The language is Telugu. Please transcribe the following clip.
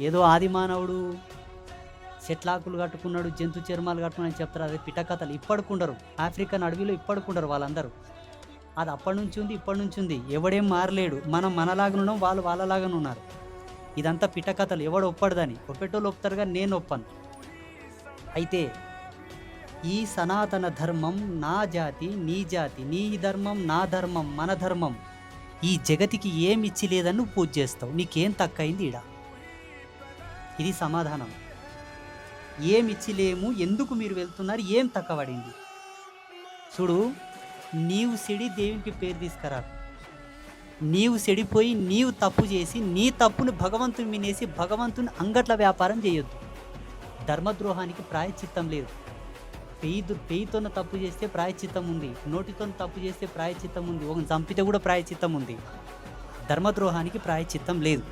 ఏదో ఆది మానవుడు చెట్లాకులు కట్టుకున్నాడు జంతు చర్మాలు కట్టుకున్నాడు అని చెప్తారు. అది పిటకథలు. ఇప్పటికుండరు ఆఫ్రికన్ అడవిలో ఇప్పటికుండరు వాళ్ళందరూ. అది అప్పటి నుంచి ఉంది ఇప్పటి నుంచి ఉంది. ఎవడేం మారలేడు. మనం మనలాగా ఉన్నాం వాళ్ళు వాళ్ళలాగానే ఉన్నారు. ఇదంతా పిటకథలు. ఎవడు ఒప్పడదని. ఒప్పేటోళ్ళు ఒప్పుతారు కానీ నేను ఒప్పను. అయితే ఈ సనాతన ధర్మం నా జాతి నీ జాతి నీ ధర్మం నా ధర్మం మన ధర్మం. ఈ జగతికి ఏమి ఇచ్చి లేదని నువ్వు పూజ చేస్తావు. నీకేం తక్కువైంది ఈడ? ఇది సమాధానం. ఏం ఎందుకు మీరు వెళ్తున్నారు? ఏం తక్కబడింది? చూడు నీవు సెడి దేవునికి పేరు తీసుకురా నీవు సెడిపోయి నీవు తప్పు చేసి నీ తప్పును భగవంతుని మినేసి భగవంతుని అంగట్ల వ్యాపారం చేయొద్దు. ధర్మద్రోహానికి ప్రాయచిత్తం లేదు. పెయి పెయితోన తప్పు చేస్తే ప్రాయచిత్తం ఉంది. నోటితో తప్పు చేస్తే ప్రాయచిత్తం ఉంది. ఒక చంపితే కూడా ప్రాయచిత్తం ఉంది. ధర్మద్రోహానికి ప్రాయచిత్తం లేదు.